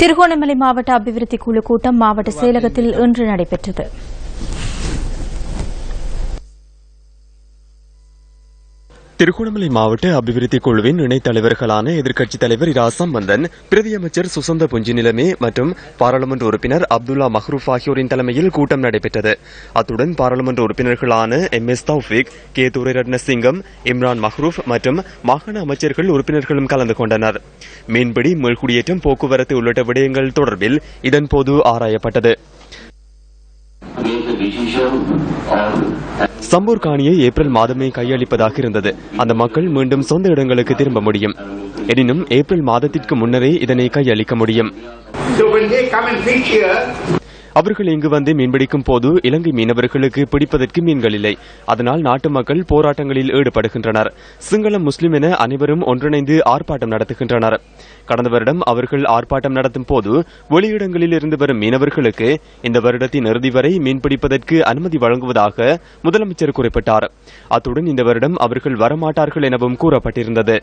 திருகோணமலை மாவட்ட அபிவிருத்தி குழு கூட்டம் மாவட்ட செயலகத்தில் இன்று நடைபெற்றது. திருகோணமலை மாவட்ட அபிவிருத்தி குழுவின் இணைத் தலைவர்களான எதிர்க்கட்சித் தலைவர் இரா சம்பந்தன் பிரதி அமைச்சர் சுசந்த புஞ்சிநிலமே மற்றும் பாராளுமன்ற உறுப்பினர் அப்துல்லா மஹ்ரூப் ஆகியோரின் தலைமையில் கூட்டம் நடைபெற்றது. அத்துடன் பாராளுமன்ற உறுப்பினர்களான M S Thowfeek K Thurairatnasingam Imran Mahroof மற்றும் மாகாண அமைச்சர்கள் உறுப்பினர்களும் கலந்து கொண்டனர். மீன்பிடி மீள்குடியேற்றம் போக்குவரத்து உள்ளிட்ட விடயங்கள் தொடர்பில் இதன்போது ஆராயப்பட்டது. சம்பூர் காணியை ஏப்ரல் மாதமே கையளிப்பதாக இருந்தது. அந்த மக்கள் மீண்டும் சொந்த இடங்களுக்கு திரும்ப முடியும். எனினும் ஏப்ரல் மாதத்திற்கு முன்னரே இதனை கையளிக்க முடியும். அவர்கள் இங்கு வந்து மீன்பிடிக்கும் போது இலங்கை மீனவர்களுக்கு பிடிப்பதற்கு மீன்கள் இல்லை. அதனால் நாட்டு மக்கள் போராட்டங்களில் ஈடுபடுகின்றனர். சிங்களம் முஸ்லிம் என அனைவரும் ஒன்றிணைந்து ஆர்ப்பாட்டம் நடத்துகின்றனர். கடந்த வருடம் அவர்கள் ஆர்ப்பாட்டம் நடத்தும் போது வெளியிடங்களில் இருந்து வரும் மீனவர்களுக்கு இந்த வருடத்தின் இறுதி வரை மீன்பிடிப்பதற்கு அனுமதி வழங்குவதாக முதலமைச்சர் குறிப்பிட்டார். அத்துடன் இந்த வருடம் அவர்கள் வரமாட்டார்கள் எனவும் கூறப்பட்டிருந்தது.